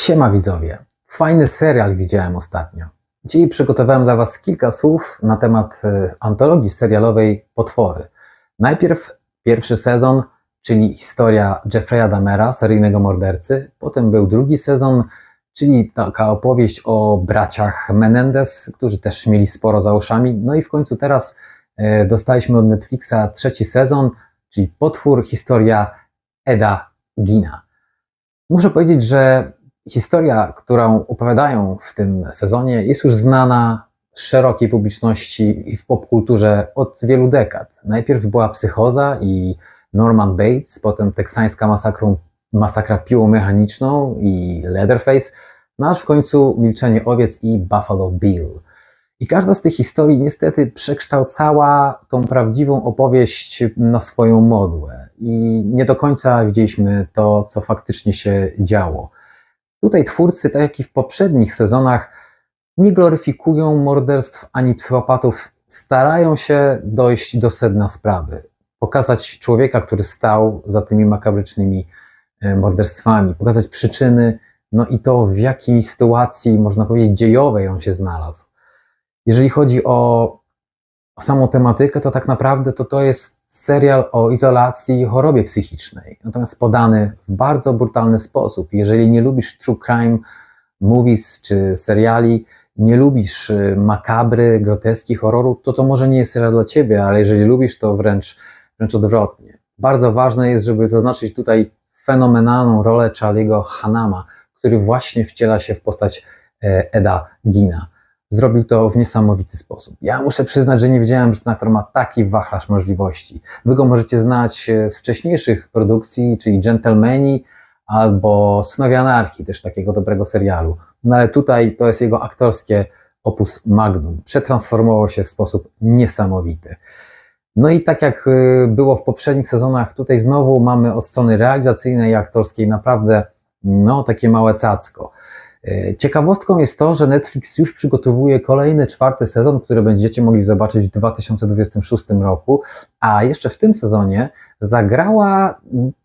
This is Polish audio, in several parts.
Siema widzowie. Fajny serial widziałem ostatnio. Dzisiaj przygotowałem dla Was kilka słów na temat e, antologii serialowej Potwory. Najpierw pierwszy sezon, czyli historia Jeffrey'a Dahmera, seryjnego mordercy. Potem był drugi sezon, czyli taka opowieść o braciach Menendez, którzy też mieli sporo za uszami. No i w końcu teraz e, dostaliśmy od Netflixa trzeci sezon, czyli Potwór, historia Eda Gina. Muszę powiedzieć, że historia, którą opowiadają w tym sezonie, jest już znana szerokiej publiczności i w popkulturze od wielu dekad. Najpierw była Psychoza i Norman Bates, potem teksańska masakra piłą mechaniczną i Leatherface, no aż w końcu Milczenie owiec i Buffalo Bill. I każda z tych historii niestety przekształcała tą prawdziwą opowieść na swoją modłę. I nie do końca widzieliśmy to, co faktycznie się działo. Tutaj twórcy, tak jak i w poprzednich sezonach, nie gloryfikują morderstw ani psychopatów, starają się dojść do sedna sprawy. Pokazać człowieka, który stał za tymi makabrycznymi e, morderstwami, pokazać przyczyny, no i to, w jakiej sytuacji, można powiedzieć, dziejowej on się znalazł. Jeżeli chodzi o, o samą tematykę, to tak naprawdę to, to jest serial o izolacji i chorobie psychicznej, natomiast podany w bardzo brutalny sposób. Jeżeli nie lubisz true crime movies czy seriali, nie lubisz y, makabry, groteski, horroru, to to może nie jest serial dla ciebie, ale jeżeli lubisz, to wręcz, wręcz odwrotnie. Bardzo ważne jest, żeby zaznaczyć tutaj fenomenalną rolę Charlie'ego Hanama, który właśnie wciela się w postać e, Eda Gina zrobił to w niesamowity sposób. Ja muszę przyznać, że nie wiedziałem, że ten aktor ma taki wachlarz możliwości. Wy go możecie znać e, z wcześniejszych produkcji, czyli Gentlemani albo Synowie Anarchii, też takiego dobrego serialu. No ale tutaj to jest jego aktorskie opus magnum. Przetransformował się w sposób niesamowity. No i tak jak e, było w poprzednich sezonach, tutaj znowu mamy od strony realizacyjnej i aktorskiej naprawdę no, takie małe cacko. E, ciekawostką jest to, że Netflix już przygotowuje kolejny czwarty sezon, który będziecie mogli zobaczyć w 2026 roku, a jeszcze w tym sezonie zagrała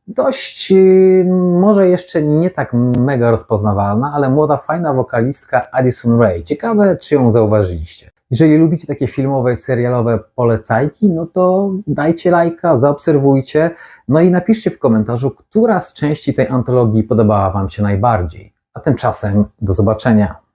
dość, y, może jeszcze nie tak mega rozpoznawalna, ale młoda, fajna wokalistka Addison Ray. Ciekawe, czy ją zauważyliście. Jeżeli lubicie takie filmowe serialowe polecajki, no to dajcie lajka, zaobserwujcie, no i napiszcie w komentarzu, która z części tej antologii podobała Wam się najbardziej. A tymczasem do zobaczenia.